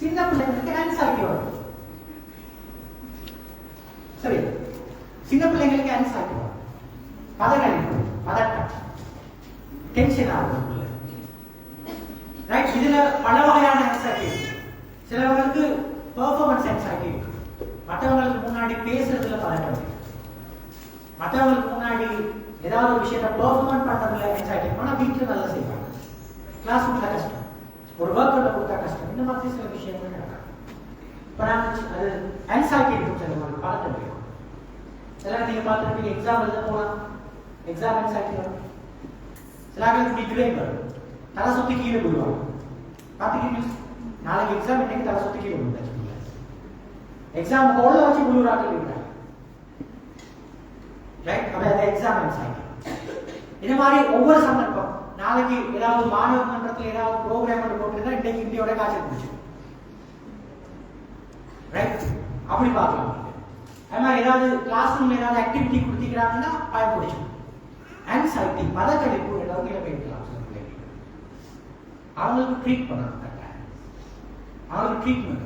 சின்ன பிள்ளைங்களுக்கு ஆன்சைட்டி வரும் சரி சின்ன பிள்ளைங்களுக்கு ஆன்சைட்டி வரும் பதகழிப்பு பதட்டம். டென்ஷன் ஆகும் ரைட் இதுல பல வகையான ஆன்சைட்டி சிலவங்களுக்கு பெர்ஃபார்மன்ஸ் ஆன்சைட்டி இருக்கு. மற்றவங்களுக்கு முன்னாடி பேசுறதுல பதட்டம் மற்றவங்களுக்கு முன்னாடி ஏதாவது ஒரு விஷயத்தை பெர்ஃபார்மன் பண்றதுல ஆன்சைட்டி ஆனா வீட்டுல நல்லா செய்வாங்க. கிளாஸ் ரூம்ல கஷ்டம். ஒரு ஒர்க் அவுட் கொடுத்தா கஷ்டம். இந்த மாதிரி சில விஷயங்கள் நடக்கும். இப்போ நான் அது ஆன்சைட்டி இருக்கும் ஒரு பதட்டம் இருக்கும் சில நீங்க பார்த்துருப்பீங்க எக்ஸாம் எழுத போகலாம் எக்ஸாம் ஆன்சைட்டி வரும். சில ஆளுக்கு மிக்ரேன் வரும். தலை சுத்தி கீழே விழுவாங்க. பார்த்துக்கீங்க நாளைக்கு எக்ஸாம் இன்னைக்கு தலை சுத்தி கீழே விழுந்தாச்சு எக்ஸாம் ஹோல்ல வச்சு விழுவுறாங்க இருக்கிறாங்க ரைட் அப்ப அது எக்ஸாம் ஆன்சைட்டி இது மாதிரி ஒவ்வொரு சந்தர்ப்பம். நாளைக்கு ஏதாவது மாணவர் மன்றத்தில் ஏதாவது ப்ரோக்ராம் போட்டுருந்தா இன்னைக்கு இந்தியோட காய்ச்சல் பிடிச்சி ரைட் அப்படி பார்க்கலாம். நீங்க. மாதிரி ஏதாவது கிளாஸ் ரூம்ல ஏதாவது ஆக்டிவிட்டி கொடுத்துக்கிறாங்கன்னா பயம் பிடிச்சிடும் ஆன்சைட்டி மதக்கழிப்பு ஏதாவது இதை போயிருக்கலாம் அவங்களுக்கு ட்ரீட் பண்ணணும் கரெக்டாக அவங்களுக்கு ட்ரீட்மெண்ட்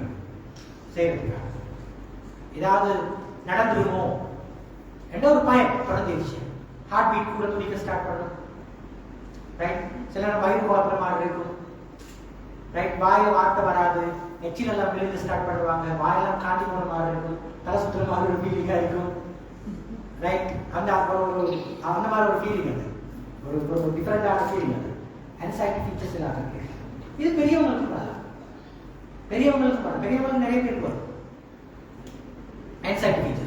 செய்யறதுக்காக ஏதாவது நடந்துருமோ? என்ற ஒரு பயம்? தொடர்ந்துருச்சு ஹார்ட் பீட் கூட துடிக்க ஸ்டார்ட் பண்ணணும். சில நேரம் வயிறு குழப்பற மாதிரி இருக்கும். ரைட் வாய் வார்த்தை வராது. எச்சில் எல்லாம் விழுந்து ஸ்டார்ட் பண்ணுவாங்க. வாயெல்லாம் காட்டி போன மாதிரி இருக்கும். தலை சுத்துற மாதிரி ஒரு ஃபீலிங்காக இருக்கும். ரைட் அந்த ஒரு ஒரு- அந்த மாதிரி ஒரு ஃபீலிங் அது. ஒரு ஒரு டிஃப்ரெண்டான ஃபீலிங் அது. ஆன்சைட்டி ஃபீச்சர்ஸ் எல்லாம் இருக்கு. இது பெரியவங்களுக்கு வரலாம் பெரியவங்களுக்கு வரலாம் பெரியவங்களுக்கு நிறைய பேர் வரும். Anxiety features